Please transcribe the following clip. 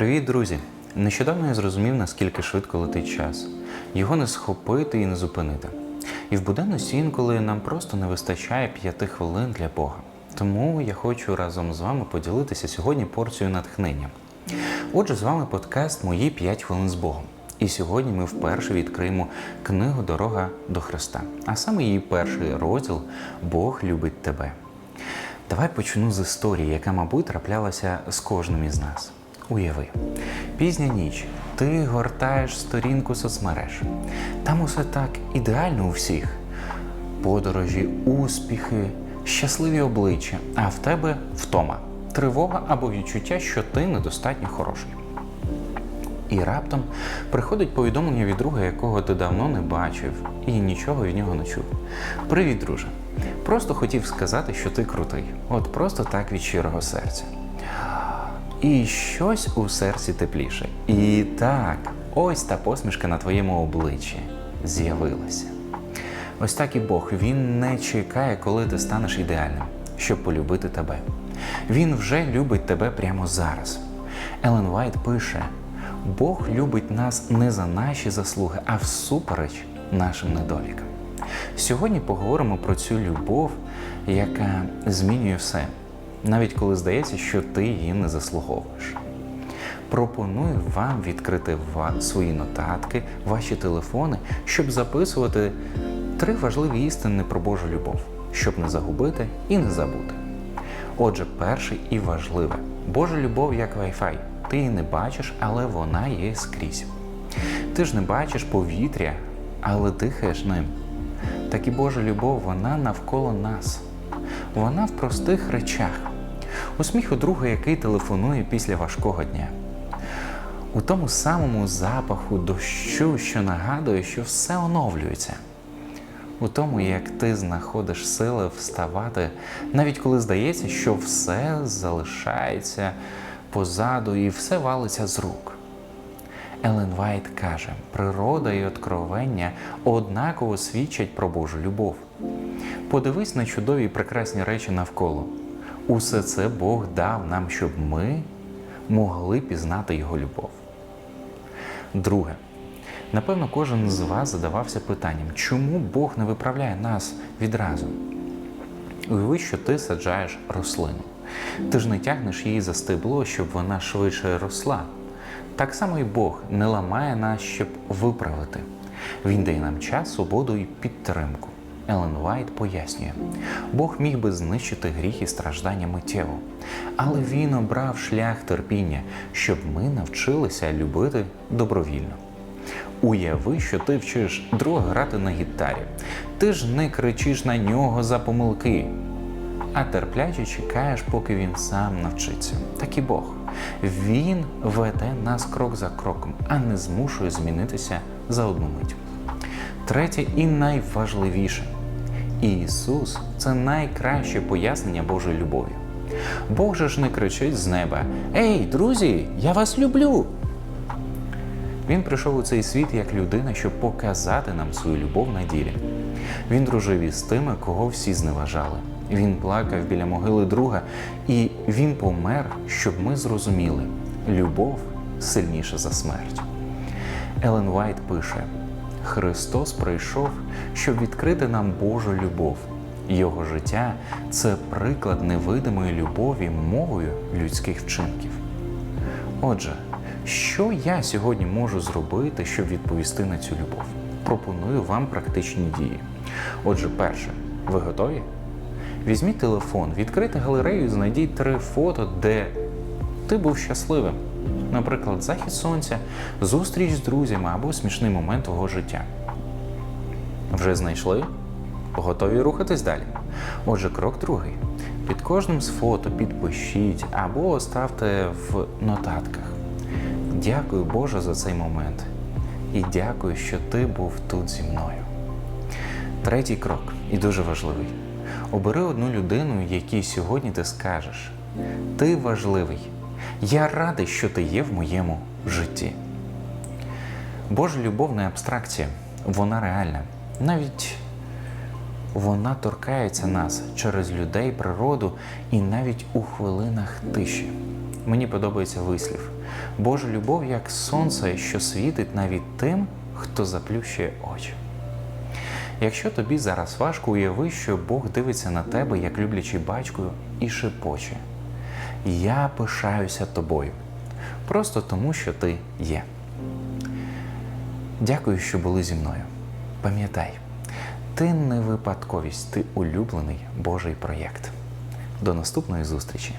Привіт, друзі! Нещодавно я зрозумів, наскільки швидко летить час. Його не схопити і не зупинити. І в буденності інколи нам просто не вистачає п'яти хвилин для Бога. Тому я хочу разом з вами поділитися сьогодні порцією натхнення. Отже, з вами подкаст Мої 5 хвилин з Богом. І сьогодні ми вперше відкриємо книгу Дорога до Христа, а саме її перший розділ Бог любить тебе. Давай почну з історії, яка, мабуть, траплялася з кожним із нас. Уяви, пізня ніч, ти гортаєш сторінку соцмереж. Там усе так ідеально у всіх: подорожі, успіхи, щасливі обличчя, а в тебе втома, тривога або відчуття, що ти недостатньо хороший. І раптом приходить повідомлення від друга, якого ти давно не бачив і нічого від нього не чув. Привіт, друже. Просто хотів сказати, що ти крутий. От просто так від щирого серця. І щось у серці тепліше. І так, ось та посмішка на твоєму обличчі з'явилася. Ось так і Бог. Він не чекає, коли ти станеш ідеальним, щоб полюбити тебе. Він вже любить тебе прямо зараз. Елен Вайт пише: Бог любить нас не за наші заслуги, а всупереч нашим недолікам. Сьогодні поговоримо про цю любов, яка змінює все, навіть коли здається, що ти її не заслуговуєш. Пропоную вам відкрити свої нотатки, ваші телефони, щоб записувати три важливі істини про Божу любов, щоб не загубити і не забути. Отже, перше і важливе: Божа любов як Wi-Fi. Ти її не бачиш, але вона є скрізь. Ти ж не бачиш повітря, але дихаєш ним. Так і Божа любов, вона навколо нас. Вона в простих речах. У друга, який телефонує після важкого дня. У тому самому запаху дощу, що нагадує, що все оновлюється. У тому, як ти знаходиш сили вставати, навіть коли здається, що все залишається позаду і все валиться з рук. Елен Вайт каже, природа і откровення однаково свідчать про Божу любов. Подивись на чудові прекрасні речі навколо. Усе це Бог дав нам, щоб ми могли пізнати Його любов. Друге, напевно, кожен з вас задавався питанням, чому Бог не виправляє нас відразу? Уяви, що ти саджаєш рослину. Ти ж не тягнеш її за стебло, щоб вона швидше росла. Так само і Бог не ламає нас, щоб виправити. Він дає нам час, свободу і підтримку. Елен Вайт пояснює, Бог міг би знищити гріх і страждання миттєво, але він обрав шлях терпіння, щоб ми навчилися любити добровільно. Уяви, що ти вчиш друга грати на гітарі. Ти ж не кричиш на нього за помилки, а терпляче чекаєш, поки він сам навчиться. Так і Бог. Він веде нас крок за кроком, а не змушує змінитися за одну мить. Третє і найважливіше. Ісус це найкраще пояснення Божої любові. Бог же ж не кричить з неба: Ей, друзі, я вас люблю! Він прийшов у цей світ як людина, щоб показати нам свою любов на ділі. Він дружив із тими, кого всі зневажали. Він плакав біля могили друга, і він помер, щоб ми зрозуміли, любов сильніша за смерть. Елен Вайт пише: Христос прийшов, щоб відкрити нам Божу любов. Його життя це приклад невидимої любові мовою людських вчинків. Отже, що я сьогодні можу зробити, щоб відповісти на цю любов? Пропоную вам практичні дії. Отже, перше, ви готові? Візьміть телефон, відкрийте галерею знайдіть три фото, де ти був щасливим. Наприклад, захід сонця, зустріч з друзями або смішний момент твого життя. Вже знайшли? Готові рухатись далі. Отже, крок другий. Під кожним з фото підпишіть або оставте в нотатках. Дякую Боже за цей момент. І дякую, що ти був тут зі мною. Третій крок і дуже важливий. Обери одну людину, якій сьогодні ти скажеш: Ти важливий. Я радий, що ти є в моєму житті. Божа любов не абстракція, вона реальна. Навіть вона торкається нас через людей, природу і навіть у хвилинах тиші. Мені подобається вислів. Божа любов як сонце, що світить навіть тим, хто заплющує очі. Якщо тобі зараз важко, уяви, що Бог дивиться на тебе як люблячий батько і шепоче. Я пишаюся тобою, просто тому, що ти є. Дякую, що були зі мною. Пам'ятай, ти не випадковість, ти улюблений Божий проєкт. До наступної зустрічі!